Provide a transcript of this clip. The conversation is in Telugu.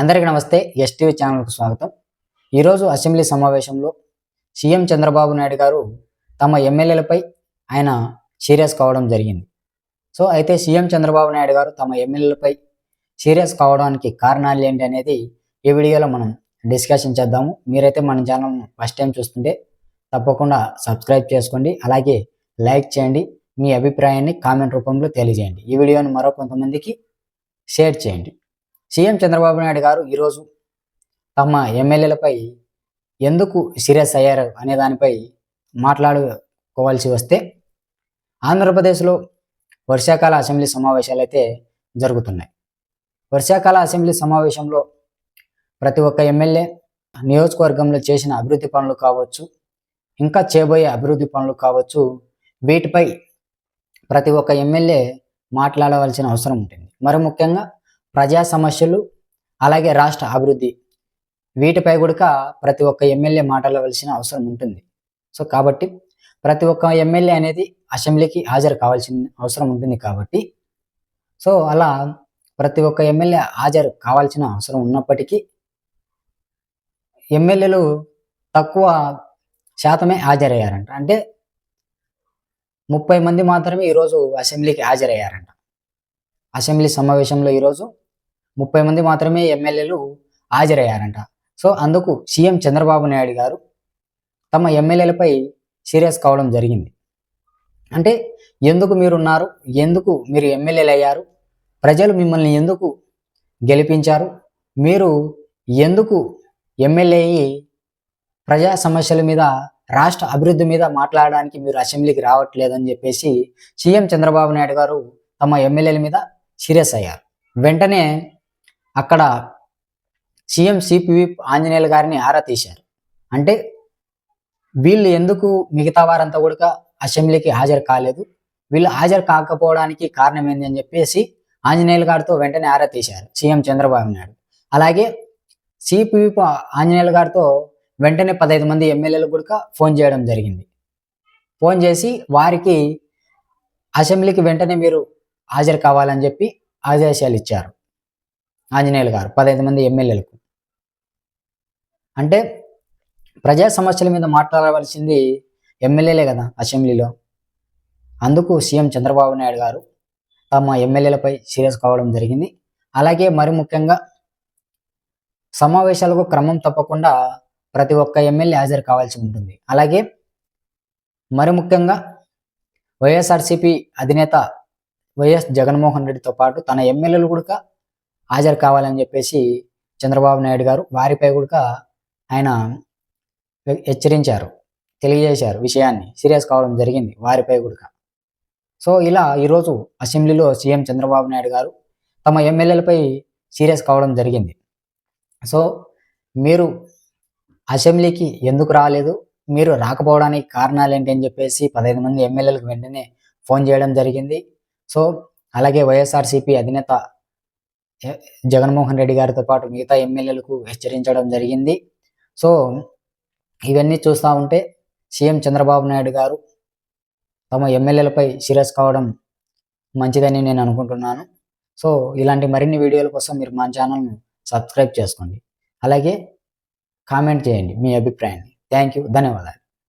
అందరికీ నమస్తే ఎస్టీవీ ఛానల్కు స్వాగతం. ఈరోజు అసెంబ్లీ సమావేశంలో సీఎం చంద్రబాబు నాయుడు గారు తమ ఎమ్మెల్యేలపై ఆయన సీరియస్ కావడం జరిగింది. సో అయితే సీఎం చంద్రబాబు నాయుడు గారు తమ ఎమ్మెల్యేలపై సీరియస్ కావడానికి కారణాలు ఏంటి అనేది ఈ వీడియోలో మనం డిస్కషన్ చేద్దాము. మీరైతే మన ఛానల్ ఫస్ట్ టైం చూస్తుంటే తప్పకుండా సబ్స్క్రైబ్ చేసుకోండి. అలాగే లైక్ చేయండి. మీ అభిప్రాయాన్ని కామెంట్ రూపంలో తెలియజేయండి. ఈ వీడియోని మరో కొంతమందికి షేర్ చేయండి. సీఎం చంద్రబాబు నాయుడు గారు ఈరోజు తమ ఎమ్మెల్యేలపై ఎందుకు సీరియస్ అయ్యారు అనే దానిపై మాట్లాడుకోవాల్సి వస్తే ఆంధ్రప్రదేశ్లో వర్షాకాల అసెంబ్లీ సమావేశాలు అయితే జరుగుతున్నాయి. వర్షాకాల అసెంబ్లీ సమావేశంలో ప్రతి ఒక్క ఎమ్మెల్యే నియోజకవర్గంలో చేసిన అభివృద్ధి పనులు కావచ్చు ఇంకా చేయబోయే అభివృద్ధి పనులు కావచ్చు వీటిపై ప్రతి ఒక్క ఎమ్మెల్యే మాట్లాడవలసిన అవసరం ఉంటుంది. మరి ముఖ్యంగా ప్రజా సమస్యలు అలాగే రాష్ట్ర అభివృద్ధి. వీటిపై కూడా ప్రతి ఒక్క ఎమ్మెల్యే మాట్లాడవలసిన అవసరం ఉంటుంది. సో కాబట్టి ప్రతి ఒక్క ఎమ్మెల్యే అనేది అసెంబ్లీకి హాజరు కావాల్సిన అవసరం ఉంటుంది కాబట్టి. సో అలా ప్రతి ఒక్క ఎమ్మెల్యే హాజరు కావాల్సిన అవసరం ఉన్నప్పటికీ ఎమ్మెల్యేలు తక్కువ శాతమే హాజరయ్యారంట. అంటే ముప్పై మంది మాత్రమే ఈరోజు అసెంబ్లీకి హాజరయ్యారంట. అసెంబ్లీ సమావేశంలో ఈరోజు ముప్పై మంది మాత్రమే ఎమ్మెల్యేలు హాజరయ్యారంట. సో అందుకు సీఎం చంద్రబాబు నాయుడు గారు తమ ఎమ్మెల్యేలపై సీరియస్ కావడం జరిగింది. అంటే ఎందుకు మీరున్నారు? ఎందుకు మీరు ఎమ్మెల్యేలు అయ్యారు ప్రజలు మిమ్మల్ని ఎందుకు గెలిపించారు? మీరు ఎందుకు ఎమ్మెల్యే అయ్యి ప్రజా సమస్యల మీద రాష్ట్ర అభివృద్ధి మీద మాట్లాడడానికి మీరు అసెంబ్లీకి రావట్లేదని చెప్పేసి సీఎం చంద్రబాబు నాయుడు గారు తమ ఎమ్మెల్యేల మీద సీరియస్ అయ్యారు. వెంటనే అక్కడ సీఎం సిపివి ఆంజనేయులు గారిని ఆరా తీశారు. అంటే వీళ్ళు ఎందుకు మిగతా వారంతా కూడా అసెంబ్లీకి హాజరు కాలేదు? వీళ్ళు హాజరు కాకపోవడానికి కారణం ఏంది అని చెప్పేసి ఆంజనేయులు గారితో వెంటనే ఆరా తీశారు సీఎం చంద్రబాబు నాయుడు. అలాగే సిపివి ఆంజనేయులు గారితో వెంటనే పదహైదు మంది ఎమ్మెల్యేలు కూడా ఫోన్ చేయడం జరిగింది. ఫోన్ చేసి వారికి అసెంబ్లీకి వెంటనే మీరు హాజరు కావాలని చెప్పి ఆదేశాలు ఇచ్చారు. ఆంజనేయులు గారు పదహైదు మంది ఎమ్మెల్యేలకు. అంటే ప్రజా సమస్యల మీద మాట్లాడవలసింది ఎమ్మెల్యేలే కదా అసెంబ్లీలో. అందుకు సీఎం చంద్రబాబు నాయుడు గారు తమ ఎమ్మెల్యేలపై సీరియస్ కావడం జరిగింది. అలాగే మరి ముఖ్యంగా సమావేశాలకు క్రమం తప్పకుండా ప్రతి ఒక్క ఎమ్మెల్యే హాజరు కావాల్సి ఉంటుంది. అలాగే మరి ముఖ్యంగా వైఎస్ఆర్సిపి అధినేత వైఎస్ జగన్మోహన్ రెడ్డితో పాటు తన ఎమ్మెల్యేలు కూడా హాజరు కావాలని చెప్పేసి చంద్రబాబు నాయుడు గారు వారిపై కూడా ఆయన హెచ్చరించారు తెలియజేశారు విషయాన్ని సీరియస్ కావడం జరిగింది వారిపై కూడా. సో ఇలా ఈరోజు అసెంబ్లీలో సీఎం చంద్రబాబు నాయుడు గారు తమ ఎమ్మెల్యేలపై సీరియస్ కావడం జరిగింది. సో మీరు అసెంబ్లీకి ఎందుకు రాలేదు? మీరు రాకపోవడానికి కారణాలు ఏంటి అని చెప్పేసి పదహైదు మంది ఎమ్మెల్యేలకు వెంటనే ఫోన్ చేయడం జరిగింది. సో అలాగే వైఎస్ఆర్సీపీ అధినేత జగన్మోహన్ రెడ్డి గారితో పాటు మిగతా ఎమ్మెల్యేలకు హెచ్చరించడం జరిగింది. సో ఇవన్నీ చూస్తూ ఉంటే సీఎం చంద్రబాబు నాయుడు గారు తమ ఎమ్మెల్యేలపై సీరియస్ కావడం మంచిదని నేను అనుకుంటున్నాను. సో ఇలాంటి మరిన్ని వీడియోల కోసం మీరు మా ఛానల్ను సబ్స్క్రైబ్ చేసుకోండి. అలాగే కామెంట్ చేయండి మీ అభిప్రాయాన్ని. Thank you. ధన్యవాదాలు.